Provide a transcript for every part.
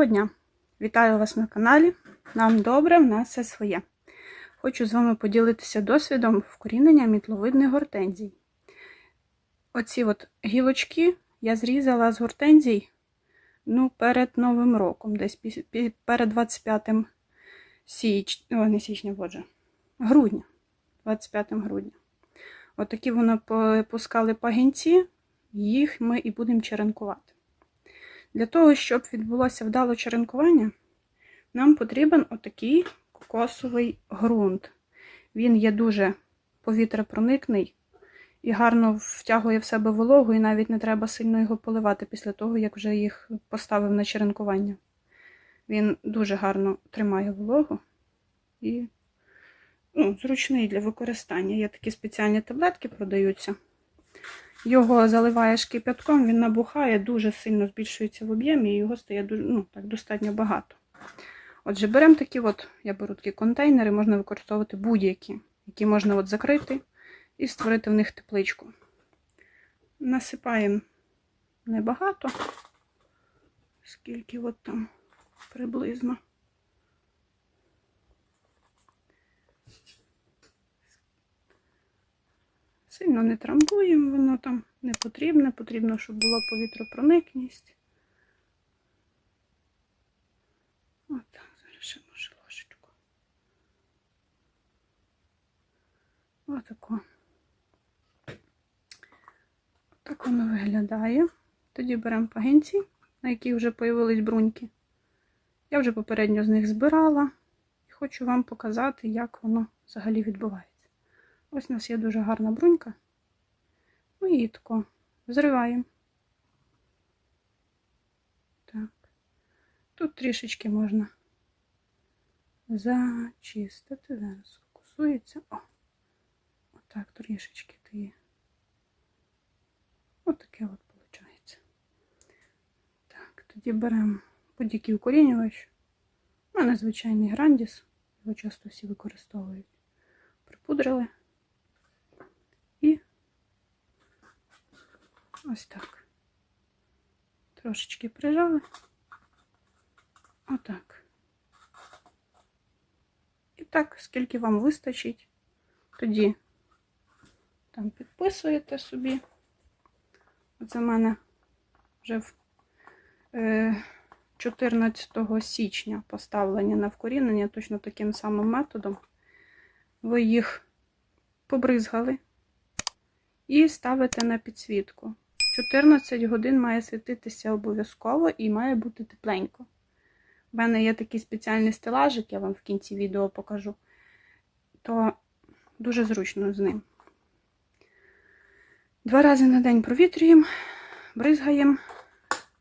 Доброго дня! Вітаю вас на каналі. Нам добре, в нас все своє. Хочу з вами поділитися досвідом вкорінення мітловидних гортензій. Оці от гілочки я зрізала з гортензій ну, перед Новим роком, десь перед 25 січ... О, не січня, боже, грудня. 25 грудня. Отакі воно пускали пагінці, їх ми і будемо черенкувати. Для того, щоб відбулося вдало черенкування, нам потрібен отакий кокосовий ґрунт. Він є дуже повітряпроникний і гарно втягує в себе вологу, і навіть не треба сильно його поливати після того, як вже їх поставив на черенкування. Він дуже гарно тримає вологу і ну, зручний для використання. Є такі спеціальні таблетки, продаються. Його заливаєш кипятком, він набухає, дуже сильно збільшується в об'ємі, і його стає ну, так, достатньо багато. Отже, беремо такі, от, я беру такі контейнери, можна використовувати будь-які, які можна от закрити і створити в них тепличку. Насипаємо небагато, скільки от там приблизно. Сильно не трамбуємо, воно там не потрібне, потрібно, щоб була повітропроникність. От так, зараз ще може ложечку. Отако. Так воно виглядає. Тоді беремо пагінці, на яких вже появились бруньки. Я вже попередньо з них збирала і хочу вам показати, як воно взагалі відбувається. Ось у нас є дуже гарна брунька. Ми її тако зриваємо. Так. Тут трішечки можна зачистити. Зараз фокусується. О! Отак трішечки ти. Отаке от виходить. Так, тоді беремо будь-який укорінювач. У мене звичайний грандіс, його часто всі використовують. Припудрили. І ось так. Трошечки прижали. Отак. І так, скільки вам вистачить, тоді там підписуєте собі. Оце в мене вже в е, 14 січня поставлені на вкорінення точно таким самим методом. Ви їх побризгали і ставите на підсвітку. 14 годин має світитися обов'язково і має бути тепленько. У мене є такий спеціальний стелажик, я вам в кінці відео покажу, то дуже зручно з ним. Два рази на день провітрюємо, бризгаємо,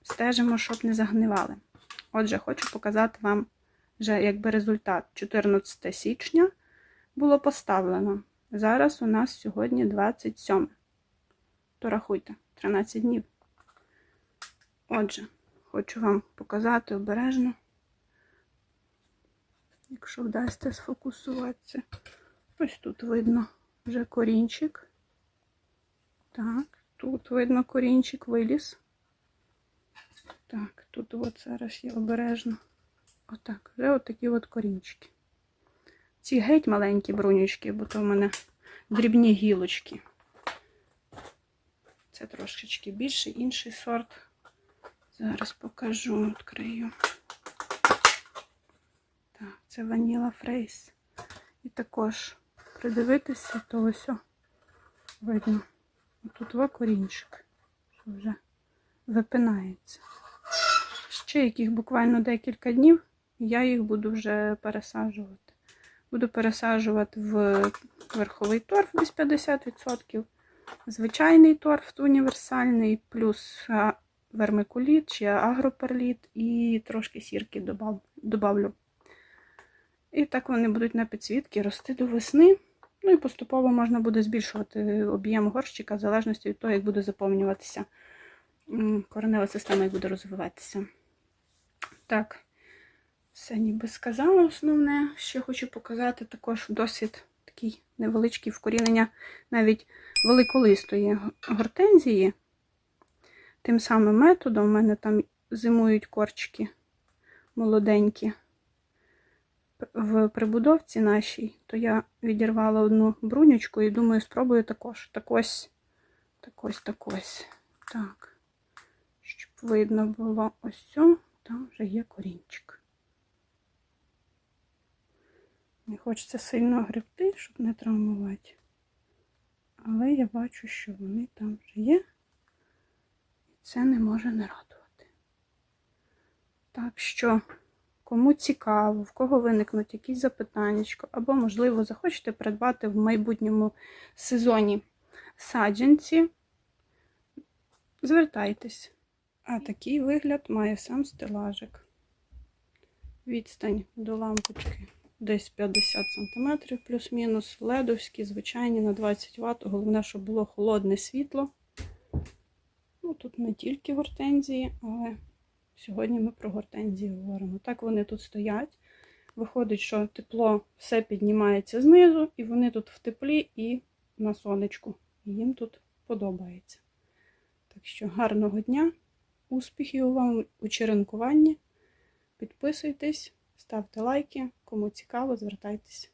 стежимо, щоб не загнивали. Отже, хочу показати вам вже якби результат. 14 січня було поставлено. Зараз у нас сьогодні 27. То рахуйте, 13 днів. Отже, хочу вам показати обережно, якщо вдасться сфокусуватися. Ось тут видно вже корінчик. Так, тут видно корінчик виліз. Так, тут от зараз є обережно. Отак, вже от такі от корінчики. Ці геть маленькі брунючки, бо то в мене дрібні гілочки. Це трошечки більший, інший сорт. Зараз покажу, відкрию. Так, це ваніла фрейс. І також придивитися, то ось видно. Тут корінчик, що вже випинається. Ще яких буквально декілька днів, і я їх буду вже пересаджувати. Буду пересаджувати в верховий торф десь 50%, звичайний торф універсальний, плюс вермикуліт чи агроперліт і трошки сірки добавлю. І так вони будуть на підсвітки рости до весни. Ну і поступово можна буде збільшувати об'єм горщика, в залежності від того, як буде заповнюватися коренева система, як буде розвиватися. Так, все ніби сказала основне. Ще хочу показати також досвід такий невеличкий вкорінення навіть великолистої гортензії. Тим самим методом у мене там зимують корчики молоденькі в прибудовці нашій, то я відірвала одну брунючку і думаю, спробую також. Так ось, так ось, так ось. Так. Щоб видно було ось цю, там вже є корінчик. Не хочеться сильно гребти, щоб не травмувати. Але я бачу, що вони там вже є. І це не може не радувати. Так що, кому цікаво, в кого виникнуть якісь запитання, або, можливо, захочете придбати в майбутньому сезоні саджанці, звертайтесь. А такий вигляд має сам стелажик. Відстань до лампочки десь 50 см плюс-мінус. Ледовські, звичайні на 20 Вт. Головне, щоб було холодне світло. Ну, тут не тільки гортензії, але сьогодні ми про гортензії говоримо. Так вони тут стоять. Виходить, що тепло все піднімається знизу, і вони тут в теплі і на сонечку. І їм тут подобається. Так що гарного дня, успіхів вам у черенкуванні. Підписуйтесь, ставте лайки. Кому цікаво, звертайтеся.